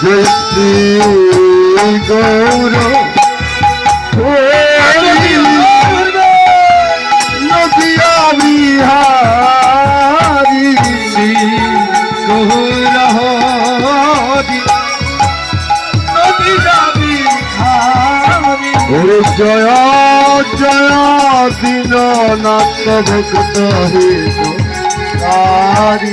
জয় শ্রী গৌর নদিয়া বিহারি ওরে জয় জয় দিন নাথ ভক্ত হিত তারি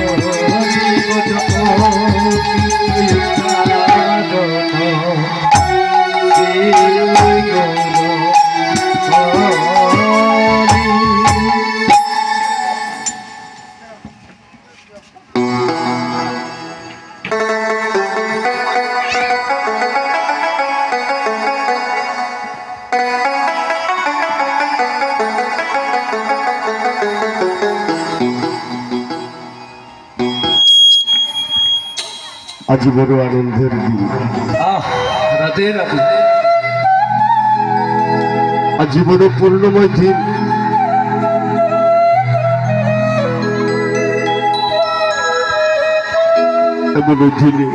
আজ বড় আনন্দের দিন। রাধে আজ বড় পূর্ণময় দিন। এমন দিনে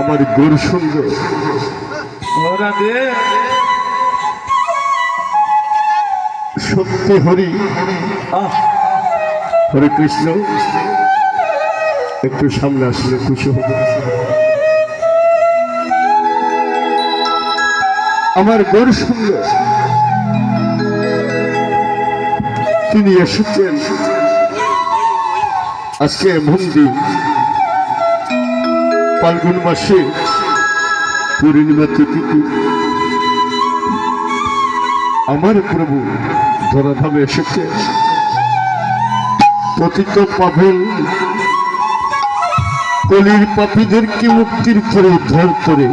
আমার গোর সুন্দর। সত্যি হরি। আহ হরে কৃষ্ণ। একটু সামনে আসলে খুশি হব। আমার গোর সুন্দর। তিনি এসেছেন। আজকে এমন দিন ফাল্গুন মাসে পূর্ণিমা তিথিতে। আমার প্রভু ধরাধামে এসেছে পতিত পাভেল। কলির পাপীদেরকে মুক্তির করে উদ্ধার করে?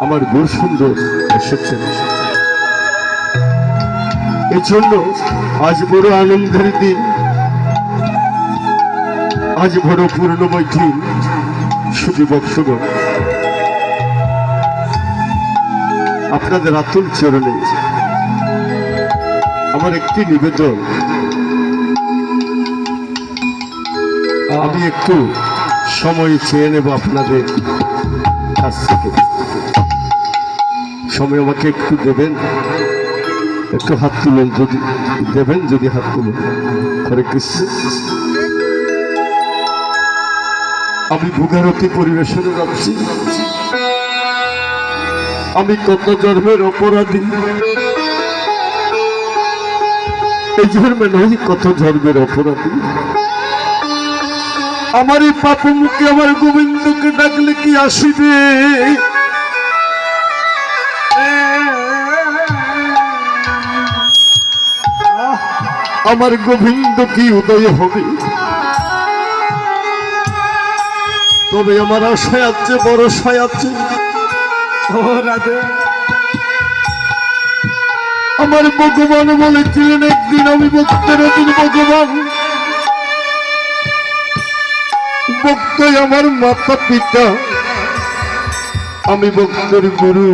আমার গোর সুন্দর এসেছেন এজন্য আজ বড় আনন্দের দিন। আজ বড় পূর্ণময় দিন। শুধু বৎসগণ আপনাদের আতুল চরণে আমার একটি নিবেদন। আমি একটু সময় চেয়ে নেব আপনাদের কাছ থেকে। সময় আমাকে একটু দেবেন, একটু হাত তুলেন যদি, দেবেন যদি হাত তুলেন। হরে কৃষ্ণ। আমি ভূগারতি পরিবেশনে যাচ্ছি আমি কত জন্মের অপরাধী। এই জন্মে নয় কত জন্মের অপরাধী। আমার এই পাপ মুখে আমার গোবিন্দকে ডাকলে কি আসিবে? আমার গোবিন্দ কি উদয় হবে? তবে আমার আশায় আছে ভরসায় আছে। ও রাধে। আমার ভগবান বলেছিলেন, একদিন আমি ভক্তের ভগবান। ভক্তই আমার মাতা পিতা। আমি ভক্তের গুরু।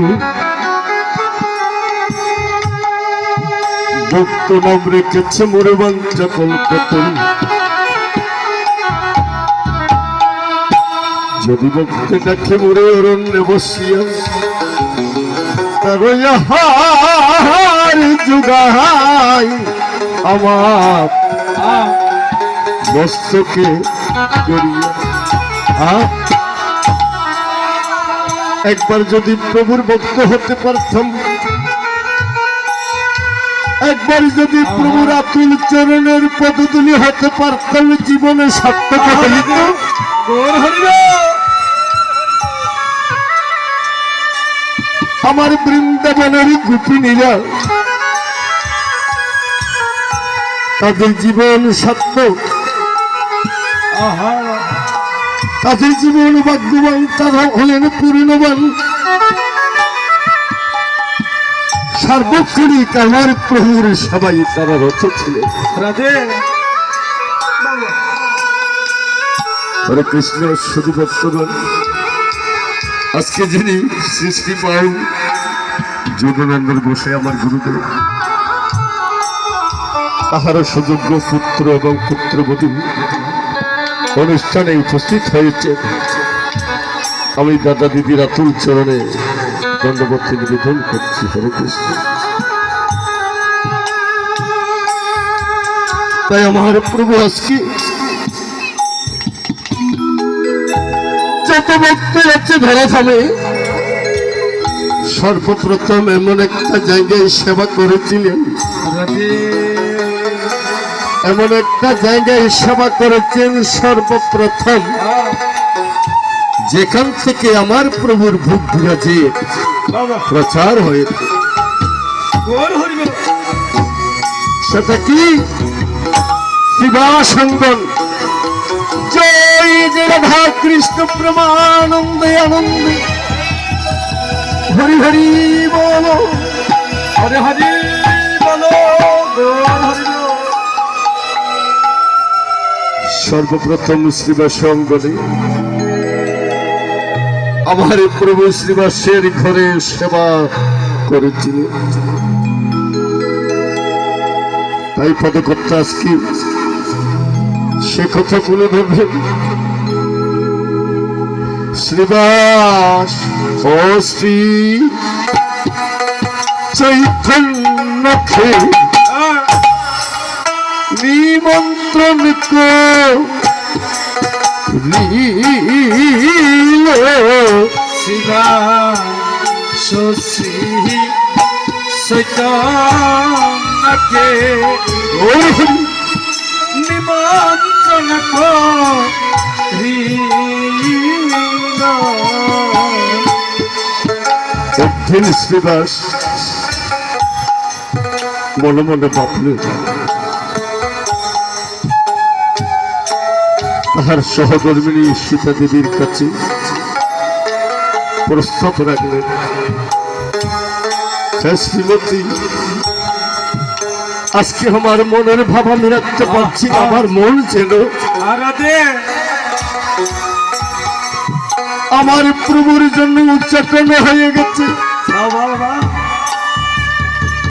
ভক্ত নাম রেখেছে মোরে বাঞ্চা কলকাতায় যদি ভক্তে ডাকে মোরে অরণ্যে বসিয়া আমার আহ, একবার যদি প্রভুর ভক্ত হতে পারতাম, একবার যদি প্রভুর আতুল চরণের পদতুলি হতে পারতাম, জীবনে সার্থক আমার বৃন্দাবনের গোপিনীরা, তাদের জীবন সার্থক। তাদের জীবন ভাগ্যবান তারা হলেন পূর্ণবান সার্বক্ষণিক আমার প্রভুর সবাই তারা রথ ছিলেন রাধে। হরে কৃষ্ণ শুধু ভক্তগণ আজকে যিনি সৃষ্টি পাও যোগানন্দর গোসাই আমার গুরুদেব। তাহার সুযোগ্য পুত্র এবং পুত্রবধূ অনুষ্ঠানে উপস্থিত হয়েছে আমি দাদা দিদির আতুল চরণে দণ্ডবর্তী নিবেদন করছি। হরে কৃষ্ণ। তাই আমার প্রভু আজকে যত ভক্ত আছে ধরা থামে, সর্বপ্রথম এমন একটা জায়গায় সেবা করেছিলেন। এমন একটা জায়গায় সেবা করেছেন সর্বপ্রথম। যেখান থেকে আমার প্রভুর ভোগ বিরাজে প্রচার হয়েছে। সেটা কি? শিবাসঙ্গন জয় যে রাধা কৃষ্ণ প্রমানন্দে আনন্দে। হরি হরি বলো। হরে হরি বলো গৌর সর্বপ্রথম শ্রীবাস অঙ্গনে আমার প্রভু শ্রীবাসের ঘরে সেবা করেছিলেন। তাই পদকর্তা আজকে সে কথা তুলে ধরবেন শ্রীবাস ও শ্রী চৈতন্যকে আহ, নিমন্ত্রণ করিল শিবা শশী চৈতন্যকে নিমন্ত্রণ শ্রীবাস মনে মনে ভাবল তাহার সহকর্মিনী সীতা দেবীর কাছে প্রস্তাব রাখলেন। শ্রীমতী আজকে আমার মনের ভাব আমি রাখতে পারছি আমার মন যেন আমার প্রভুর জন্য উচ্চাটন হয়ে গেছে। বাবা।